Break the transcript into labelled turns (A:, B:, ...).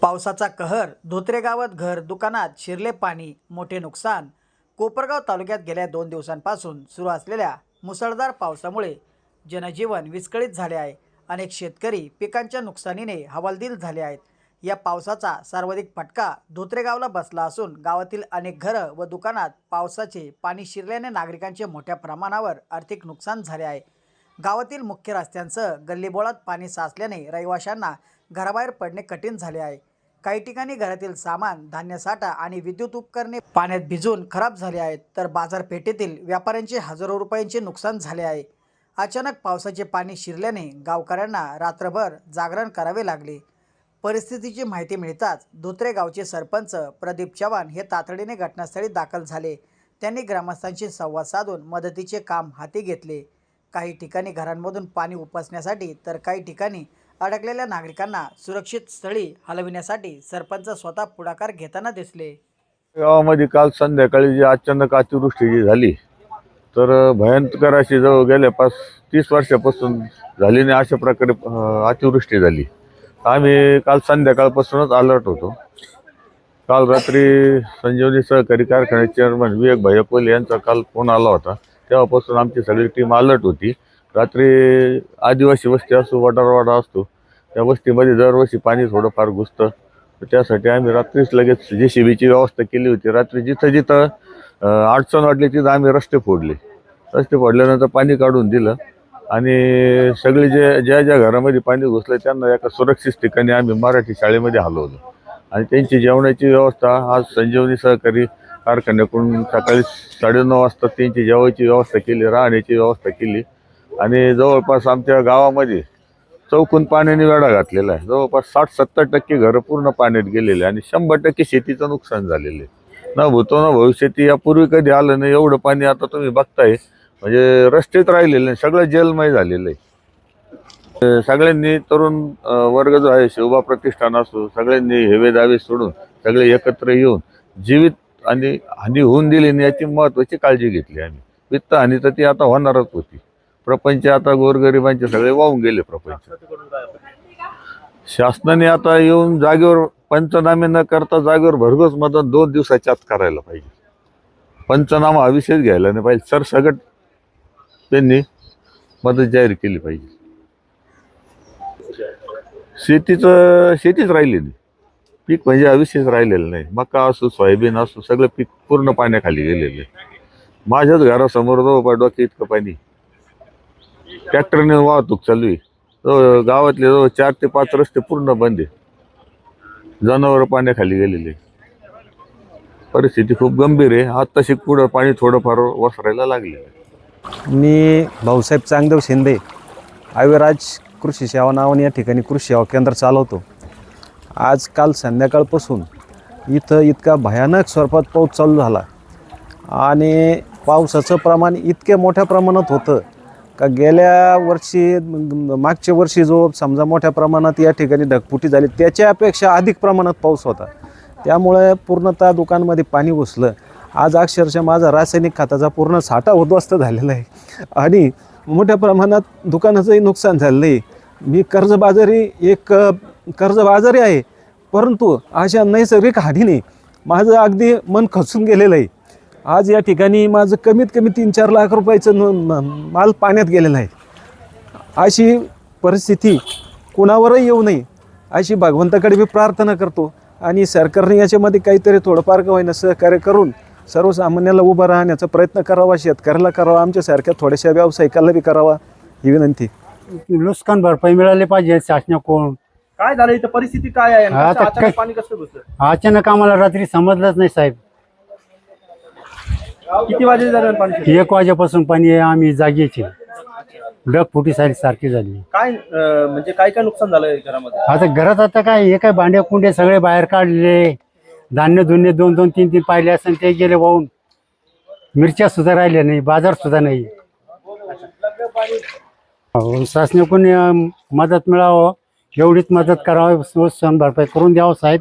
A: पावसाचा कहर धोत्रे गावात घर दुकानात शिरले पाणी मोठे नुकसान. कोपरगाव तालुक्यात गेल्या दोन दिवसांपासून सुरू असलेल्या मुसळधार पावसामुळे जनजीवन विस्कळीत झाले आहे. अनेक शेतकरी पिकांच्या नुकसानीने हवालदिल झाले आहेत. या पावसाचा सर्वाधिक फटका धोत्रे गावला बसला असून गावातील अनेक घरं व दुकानात पावसाचे पाणी शिरल्याने नागरिकांचे मोठ्या प्रमाणावर आर्थिक नुकसान झाले आहे. गावातील मुख्य रस्त्यांसह गल्लीबोळात पाणी साचल्याने रहिवाशांना घराबाहेर पडणे कठीण झाले आहे. काही ठिकाणी घरातील सामान धान्य साठा आणि विद्युत उपकरणे पाण्यात भिजून खराब झाले आहेत. तर बाजारपेठेतील व्यापाऱ्यांचे हजारो रुपयांचे नुकसान झाले आहे. अचानक पावसाचे पाणी शिरल्याने गावकऱ्यांना रात्रभर जागरण करावे लागले. परिस्थितीची माहिती मिळताच धोत्रे गावचे सरपंच प्रदीप चव्हाण हे तातडीने घटनास्थळी दाखल झाले. त्यांनी ग्रामस्थांशी संवाद साधून मदतीचे काम हाती घेतले. काही ठिकाणी घरांमधून पाणी उपसण्यासाठी तर काही ठिकाणी अडकलेल्या नागरिकांना सुरक्षित स्थळी हलविण्यासाठी सरपंच स्वतः पुढाकार घेताना दिसले.
B: गावामध्ये काल संध्याकाळी जी अचानक अतिवृष्टी जी झाली तर भयंकर अशी जवळ गेल्या पाच तीस वर्षापासून झाली नाही अशा प्रकारे अतिवृष्टी झाली. आम्ही काल संध्याकाळपासूनच अलर्ट होतो. काल रात्री संजीवनी सहकारी कारखान्याचे चेअरमन विवेक भैया कोहली यांचा काल फोन आला होता. तेव्हापासून आमची सगळी टीम अलर्ट होती. रात्री आदिवासी वस्ती असो वडारवाडा असतो त्या वस्तीमध्ये दरवर्षी पाणी थोडंफार घुसतं. तर त्यासाठी आम्ही रात्रीच लगेच जे सी बीची व्यवस्था केली होती. रात्री जिथं जिथं अडचण वाटली तिथं आम्ही रस्ते फोडले. रस्ते फोडल्यानंतर पाणी काढून दिलं. आणि सगळे जे ज्या ज्या घरामध्ये पाणी घुसलं त्यांना एका सुरक्षित ठिकाणी आम्ही मराठी शाळेमध्ये हलवलं. आणि त्यांची जेवणाची व्यवस्था आज संजीवनी सहकारी कारखान्याकडून सकाळी साडेनऊ वाजता त्यांची जेवायची व्यवस्था केली राहण्याची व्यवस्था केली. आणि जवळपास आमच्या गावामध्ये चौकून पाण्याने वेढा घातलेला आहे. जवळपास साठ सत्तर टक्के घरं पूर्ण पाण्यात गेलेले आहे आणि शंभर टक्के शेतीचं नुकसान झालेलं आहे. न भूतो ना भविष्यती यापूर्वी कधी आलं नाही एवढं पाणी आता तुम्ही बघताय. म्हणजे रस्तेत राहिलेलं नाही सगळं जलमय झालेलं आहे. सगळ्यांनी तरुण वर्ग जो आहे शिवबा प्रतिष्ठान असो सगळ्यांनी हेवे दावे सोडून सगळे एकत्र येऊन जीवित आणि हानी होऊन दिली नाही याची महत्त्वाची काळजी घेतली आम्ही. वित्त हानी तर ती आता होणारच होती. प्रपंच आता गोरगरिबांचे सगळे वाहून गेले प्रपंच. शासनाने आता येऊन जागेवर पंचनामे न करता जागेवर भरघोस मदत दोन दिवसाच्या आत करायला पाहिजे. पंचनामा हा विषयच घ्यायला नाही पाहिजे. सरसगट त्यांनी मदत जाहीर केली पाहिजे. शेतीचं शेतीच राहिली नाही. पीक म्हणजे अविशेष राहिलेलं नाही. मका असो सोयाबीन असो सगळं पीक पूर्ण पाण्याखाली गेलेलं आहे. माझ्याच घरासमोर जवळपास डोके इतकं पाणी ट्रॅक्टरने वाहतूक चालू आहे. जवळ गावातले जवळ चार ते पाच रस्ते पूर्ण बंद आहे. जनावर पाण्याखाली गेलेले परिस्थिती खूप गंभीर आहे. आता तशी पुढं पाणी थोडंफार वसरायला लागले
C: मी भाऊसाहेब चांगदेव शिंदे आयुर्राज कृषी सेवा नावाने या ठिकाणी कृषी सेवा केंद्र चालवतो. आज काल संध्याकाळपासून इथं इतका भयानक स्वरूपात पाऊस चालू झाला. आणि पावसाचं प्रमाण इतके मोठ्या प्रमाणात होतं का गेल्या वर्षी मागच्या वर्षी जो समजा मोठ्या प्रमाणात या ठिकाणी ढगफुटी झाली त्याच्यापेक्षा अधिक प्रमाणात पाऊस होता. त्यामुळे पूर्णतः दुकानमध्ये पाणी घुसलं आज अक्षरशः माझा रासायनिक खताचा पूर्ण साठा उद्ध्वस्त झालेला आहे. आणि मोठ्या प्रमाणात दुकानाचंही नुकसान झालेलं आहे. मी कर्जबाजारी एक कर्जबाजारी आहे. परंतु अशा नैसर्गिक हानीने माझं अगदी मन खचून गेलेलं आहे. आज या ठिकाणी माझं कमीत कमी तीन चार लाख रुपयाचं माल पाण्यात गेलेला आहे. अशी परिस्थिती कुणावरही येऊ नये अशी भगवंताकडे मी प्रार्थना करतो आणि सरकारने याच्यामध्ये काहीतरी थोडंफार का होईना सहकार्य करून सर्वसामान्याला उभं राहण्याचा प्रयत्न करावा शेतकऱ्याला करावा आमच्यासारख्या थोड्याशा व्यावसायिकाला बी करावा ही विनंती.
D: नुकसान भरपाई मिळाली पाहिजे शासनाकडून.
E: काय झालं? इथं परिस्थिती काय आहे?
D: अचानक आम्हाला रात्री समजलंच नाही साहेब.
E: किती वाजे झालं पाणी
D: एक वाजेपासून पाणी आहे, आम्ही जागेची. डग फुटी सारी सारखी झाली.
E: काय अं, म्हणजे काय काय नुकसान झालं घरामध्ये?
D: आता घरात आता काय हे काय भांडे कुंडे सगळे बाहेर काढले. धान्य धुन्य दोन दोन तीन तीन पाहिले असेल ते गेले वाहून. मिरच्या सुद्धा राहिल्या नाही बाजार सुद्धा नाही. अहो, शासनाकडून अं, मदत मिळावं एवढीच मदत करावी नुकसान भरपाई करून द्यावं साहेब.